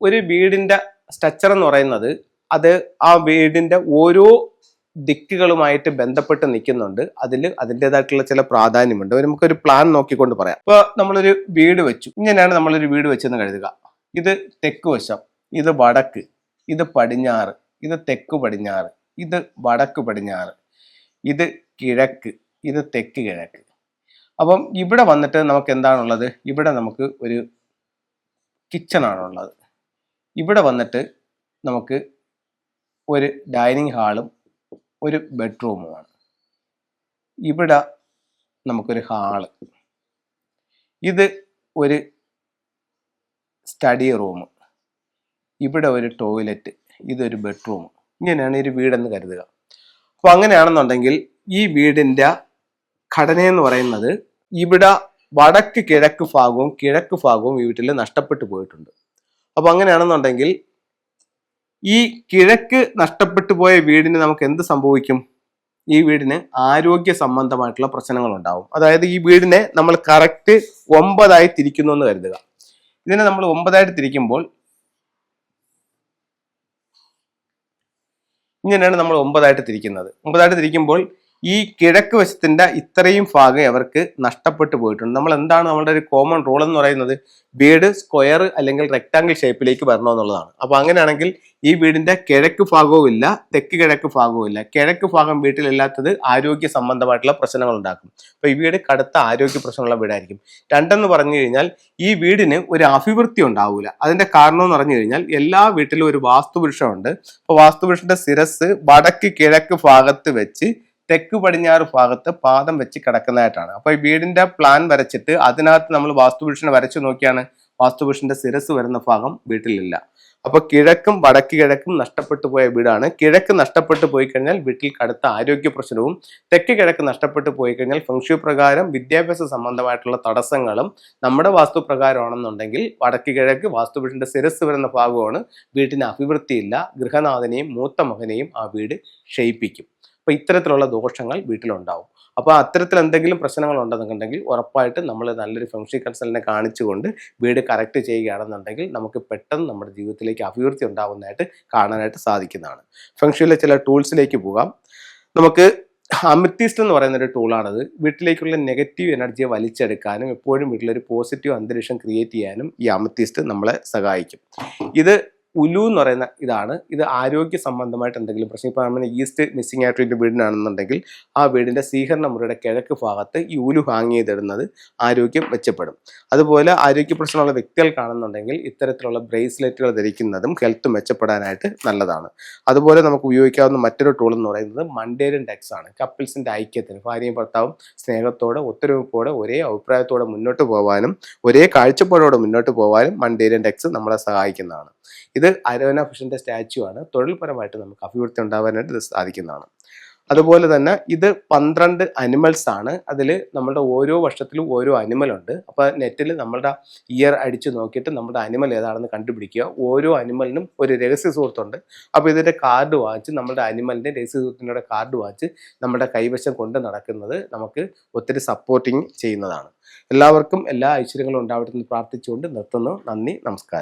ഒരു വീടിന്റെ സ്ട്രക്ചർ എന്ന് പറയുന്നത് അത് ആ വീടിന്റെ ഓരോ ദിക്കുകളുമായിട്ട് ബന്ധപ്പെട്ട് നിൽക്കുന്നുണ്ട്. അതിൽ അതിന്റെതായിട്ടുള്ള ചില പ്രാധാന്യമുണ്ട്. നമുക്കൊരു പ്ലാൻ നോക്കിക്കൊണ്ട് പറയാം. ഇപ്പോൾ നമ്മളൊരു വീട് വെച്ചു. ഇങ്ങനെയാണ് നമ്മളൊരു വീട് വെച്ചെന്ന് കരുതുക. ഇത് തെക്ക് വശം ഇത് വടക്ക് ഇത് പടിഞ്ഞാറ് ഇത് തെക്ക് പടിഞ്ഞാറ് ഇത് വടക്ക് പടിഞ്ഞാറ് ഇത് കിഴക്ക് ഇത് തെക്ക് കിഴക്ക്. അപ്പം ഇവിടെ വന്നിട്ട് നമുക്ക് എന്താണുള്ളത്? ഇവിടെ നമുക്ക് ഒരു കിച്ചൺ ആണുള്ളത്. ഇവിടെ വന്നിട്ട് നമുക്ക് ഒരു ഡൈനിങ് ഹാളും ഒരു ബെഡ്റൂമുമാണ്. ഇവിടെ നമുക്കൊരു ഹാൾ. ഇത് ഒരു സ്റ്റഡി റൂം. ഇവിടെ ഒരു ടോയ്ലറ്റ്. ഇതൊരു ബെഡ്റൂം. ഇങ്ങനെയാണ് ഒരു വീടെന്ന് കരുതുക. അപ്പോൾ അങ്ങനെയാണെന്നുണ്ടെങ്കിൽ ഈ വീടിന്റെ ഘടനയെന്ന് പറയുന്നത് ഇവിടെ വടക്ക് കിഴക്ക് ഭാഗവും കിഴക്ക് ഭാഗവും ഈ വീട്ടിൽ നഷ്ടപ്പെട്ടു പോയിട്ടുണ്ട്. അപ്പോൾ അങ്ങനെയാണെന്നുണ്ടെങ്കിൽ ഈ കിഴക്ക് നഷ്ടപ്പെട്ടു പോയ വീടിന് നമുക്ക് എന്ത് സംഭവിക്കും? ഈ വീടിന് ആരോഗ്യ സംബന്ധമായിട്ടുള്ള പ്രശ്നങ്ങൾ ഉണ്ടാവും അതായത് ഈ വീടിനെ നമ്മൾ കറക്റ്റ് ഒമ്പതായി തിരിക്കുന്നു എന്ന് കരുതുക. ഇതിനെ നമ്മൾ ഒമ്പതായിട്ട് തിരിക്കുമ്പോൾ ഇങ്ങനെയാണ് നമ്മൾ ഒമ്പതായിട്ട് തിരിക്കുന്നത്. ഒമ്പതായിട്ട് തിരിക്കുമ്പോൾ ഈ കിഴക്ക് വശത്തിന്റെ ഇത്രയും ഭാഗം അവർക്ക് നഷ്ടപ്പെട്ടു പോയിട്ടുണ്ട്. നമ്മൾ എന്താണ് നമ്മുടെ ഒരു കോമൺ റൂൾ എന്ന് പറയുന്നത്? വീട് സ്ക്വയർ അല്ലെങ്കിൽ റെക്ടാങ്കിൾ ഷേപ്പിലേക്ക് വരണം എന്നുള്ളതാണ്. അപ്പൊ അങ്ങനെയാണെങ്കിൽ ഈ വീടിന്റെ കിഴക്ക് ഭാഗവും ഇല്ല തെക്ക് കിഴക്ക് ഭാഗവും ഇല്ല. കിഴക്ക് ഭാഗം വീട്ടിലില്ലാത്തത് ആരോഗ്യ സംബന്ധമായിട്ടുള്ള പ്രശ്നങ്ങൾ ഉണ്ടാക്കും. അപ്പൊ ഈ വീട് കടുത്ത ആരോഗ്യ പ്രശ്നമുള്ള വീടായിരിക്കും. രണ്ടെന്ന് പറഞ്ഞു കഴിഞ്ഞാൽ ഈ വീടിന് ഒരു അഭിവൃദ്ധി ഉണ്ടാവില്ല അതിന്റെ കാരണം എന്ന് പറഞ്ഞു കഴിഞ്ഞാൽ എല്ലാ വീട്ടിലും ഒരു വാസ്തുപുരുഷമുണ്ട് അപ്പൊ വാസ്തുപുരുഷന്റെ ശിരസ് വടക്ക് കിഴക്ക് ഭാഗത്ത് വെച്ച് തെക്ക് പടിഞ്ഞാറ് ഭാഗത്ത് പാദം വെച്ച് കിടക്കുന്നതായിട്ടാണ്. അപ്പോൾ ഈ വീടിന്റെ പ്ലാൻ വരച്ചിട്ട് അതിനകത്ത് നമ്മൾ വാസ്തുപുരുഷനെ വരച്ചു നോക്കിയാണ്. വാസ്തുപുരുഷന്റെ ശിരസ് വരുന്ന ഭാഗം വീട്ടിലില്ല. അപ്പൊ കിഴക്കും വടക്ക് കിഴക്കും നഷ്ടപ്പെട്ടു പോയ വീടാണ്. കിഴക്ക് നഷ്ടപ്പെട്ടു പോയി കഴിഞ്ഞാൽ വീട്ടിൽ കടുത്ത ആരോഗ്യ പ്രശ്നവും തെക്ക് കിഴക്ക് നഷ്ടപ്പെട്ടു പോയി കഴിഞ്ഞാൽ ഫംഗ്ഷു പ്രകാരം വിദ്യാഭ്യാസ സംബന്ധമായിട്ടുള്ള തടസ്സങ്ങളും നമ്മുടെ വാസ്തു പ്രകാരമാണെന്നുണ്ടെങ്കിൽ വടക്ക് കിഴക്ക് വാസ്തുപുരുഷന്റെ ശിരസ് വരുന്ന ഭാഗമാണ്. വീട്ടിന് അഭിവൃദ്ധിയില്ല. ഗൃഹനാഥനെയും മൂത്ത മകനെയും ആ വീട് ക്ഷയിപ്പിക്കും. അപ്പൊ ഇത്തരത്തിലുള്ള ദോഷങ്ങൾ വീട്ടിലുണ്ടാവും. അപ്പോൾ അത്തരത്തിൽ എന്തെങ്കിലും പ്രശ്നങ്ങൾ ഉണ്ടെന്നുണ്ടെങ്കിൽ ഉറപ്പായിട്ട് നമ്മൾ നല്ലൊരു ഫെംഷി കൺസൾട്ടിനെ കാണിച്ചുകൊണ്ട് വീട് കറക്റ്റ് ചെയ്യുകയാണെന്നുണ്ടെങ്കിൽ നമുക്ക് പെട്ടെന്ന് നമ്മുടെ ജീവിതത്തിലേക്ക് അഭിവൃദ്ധി ഉണ്ടാവുന്നതായിട്ട് കാണാനായിട്ട് സാധിക്കുന്നതാണ്. ഫംഗ്ഷനിലെ ചില ടൂൾസിലേക്ക് പോകാം. നമുക്ക് അമിത്തിസ്റ്റ് എന്ന് പറയുന്ന ഒരു ടൂളാണത് വീട്ടിലേക്കുള്ള നെഗറ്റീവ് എനർജിയെ വലിച്ചെടുക്കാനും എപ്പോഴും വീട്ടിലൊരു പോസിറ്റീവ് അന്തരീക്ഷം ക്രിയേറ്റ് ചെയ്യാനും ഈ അമിത്തിസ്റ്റ് നമ്മളെ സഹായിക്കും. ഇത് ഉലു എന്ന് പറയുന്ന ഇതാണ്. ഇത് ആരോഗ്യ സംബന്ധമായിട്ട് എന്തെങ്കിലും പ്രശ്നം? ഇപ്പോൾ നമ്മൾ ഈസ്റ്റ് മിസ്സിംഗ് ആയിട്ടൊരു വീടിനാണെന്നുണ്ടെങ്കിൽ ആ വീടിന്റെ സ്വീകരണ മുറിയുടെ കിഴക്ക് ഭാഗത്ത് ഈ ഉലു ഹാങ് ചെയ്തിടുന്നത് ആരോഗ്യം മെച്ചപ്പെടും. അതുപോലെ ആരോഗ്യ പ്രശ്നമുള്ള വ്യക്തികൾക്കാണെന്നുണ്ടെങ്കിൽ ഇത്തരത്തിലുള്ള ബ്രേസ്ലെറ്റുകൾ ധരിക്കുന്നതും ഹെൽത്ത് മെച്ചപ്പെടാനായിട്ട് നല്ലതാണ്. അതുപോലെ നമുക്ക് ഉപയോഗിക്കാവുന്ന മറ്റൊരു ടൂൾ എന്ന് പറയുന്നത് മണ്ടേരിയൻ ഡെക്സ് ആണ്. കപ്പിൾസിന്റെ ഐക്യത്തിന് ഭാര്യയും ഭർത്താവും സ്നേഹത്തോടെ ഒത്തൊരുമിപ്പോടെ ഒരേ അഭിപ്രായത്തോടെ മുന്നോട്ട് പോകാനും ഒരേ കാഴ്ചപ്പാടോടെ മുന്നോട്ട് പോകാനും മണ്ടേരിയൻ ഡെക്സ് നമ്മളെ സഹായിക്കുന്നതാണ്. ഇത് അരോന ഫിഷന്റെ സ്റ്റാച്ചു ആണ്. തൊഴിൽപരമായിട്ട് നമുക്ക് അഭിവൃദ്ധി ഉണ്ടാവാനായിട്ട് ഇത് സാധിക്കുന്നതാണ്. അതുപോലെ തന്നെ ഇത് പന്ത്രണ്ട് അനിമൽസ് ആണ്. അതിൽ നമ്മളുടെ ഓരോ വർഷത്തിലും ഓരോ അനിമൽ ഉണ്ട്. അപ്പോൾ നെറ്റിൽ നമ്മളുടെ ഇയർ അടിച്ച് നോക്കിയിട്ട് നമ്മുടെ അനിമൽ ഏതാണെന്ന് കണ്ടുപിടിക്കുക. ഓരോ അനിമലിനും ഒരു രഹസ്യ സുഹൃത്തുണ്ട്. അപ്പോൾ ഇതിന്റെ കാർഡ് വാങ്ങിച്ച് നമ്മുടെ അനിമലിന്റെ രഹസ്യ സുഹൃത്തിന്റെ കാർഡ് വാങ്ങിച്ച് നമ്മുടെ കൈവശം കൊണ്ട് നടക്കുന്നത് നമുക്ക് ഒത്തിരി സപ്പോർട്ടിങ് ചെയ്യുന്നതാണ്. എല്ലാവർക്കും എല്ലാ ഐശ്വര്യങ്ങളും ഉണ്ടാവട്ടെ എന്ന് പ്രാർത്ഥിച്ചുകൊണ്ട് നിർത്തുന്നു. നന്ദി നമസ്കാരം.